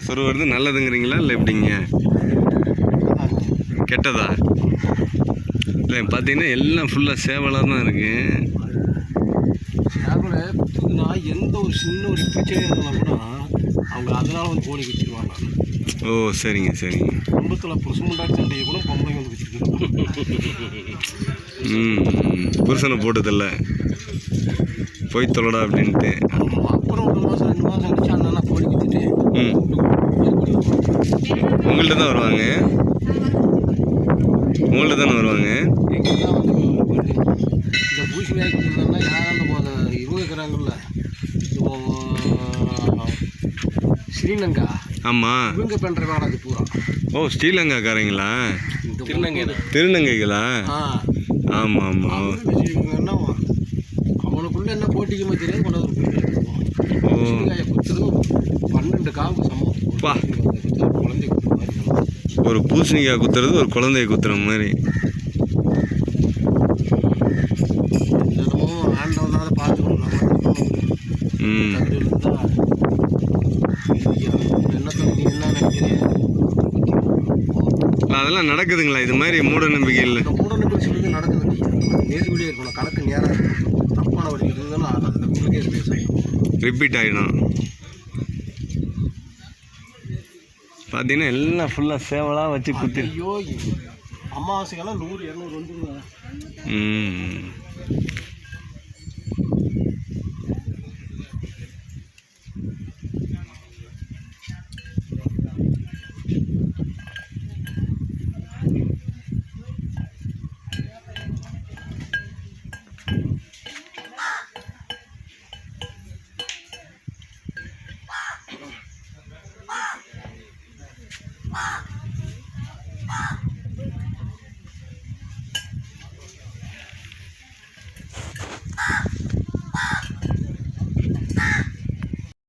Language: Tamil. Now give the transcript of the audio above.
சொருவது நல்லதுங்கிறீங்களா? இல்லை எப்படிங்க? கெட்டதா? இல்லை பார்த்தீங்கன்னா எல்லாம் ஃபுல்லாக சேவலாக தான் இருக்குது சேவலை குத்துதுன்னா எந்த ஒரு சின்ன ஒரு பிரச்சனை இருந்தாலும் கூட அவங்க அதனால வந்து கோழி குத்திடுவாங்க ஓ சரிங்க சரிங்க. குடும்பத்தில் புருஷன் முண்டாடி சண்டையை கூட பொம்பளைங்க வந்து குத்திருக்காங்க ம். புருஷனை போட்டதில்ல. போய் தொலைடா அப்படின்ட்டு. அப்புறம் ஒரு மாதம் ரெண்டு மாதம் கழிச்சு அண்ணா கோழி குத்திட்டு ம் உங்கள்கிட்ட தான் வருவாங்க. உங்கள்கிட்ட தானே வருவாங்க? இந்த பூசி வேலை கொடுத்துருந்தாங்கன்னா யாராவது போத? இவங்க ஸ்ரீலங்கா. ஆமாம் இவங்க பண்ணுற வேலை அது பூரா. ஓ ஸ்ரீலங்காக்காரங்களா? திருநங்கை திருநங்கைகளா? ஆ. ஆமாம் ஆமாம் அவனுக்குள்ள என்ன போட்டிக்குமே தெரியாது கொண்டாந்து. ஓ. பன்னெண்டு காவுக்கு பா. குழந்தை குத்துற மாதிரி. ஒரு பூசணிக்காய் குத்துறது ஒரு குழந்தைய குத்துற மாதிரி. தினமும் ஆண்டவன் தான் அதை பார்த்துக்கணும் ம் அதெல்லாம் நடக்குதுங்களா? இது மாதிரி மூட நம்பிக்கையில். இந்த மூடநம்பிக்கை சொல்லுறது நடக்குது. நேர்வழியே இருக்கணும். கணக்கு நேராக தப்பான வழி உங்களுக்கே பேசணும் ரிப்பீட் ஆகிடும் பார்த்தீங்கன்னா எல்லாம் ஃபுல்லாக சேவலாக வச்சு குத்தி அமாவாசைக்கெல்லாம் நூறு இரநூறு வந்துருங்க. ம்.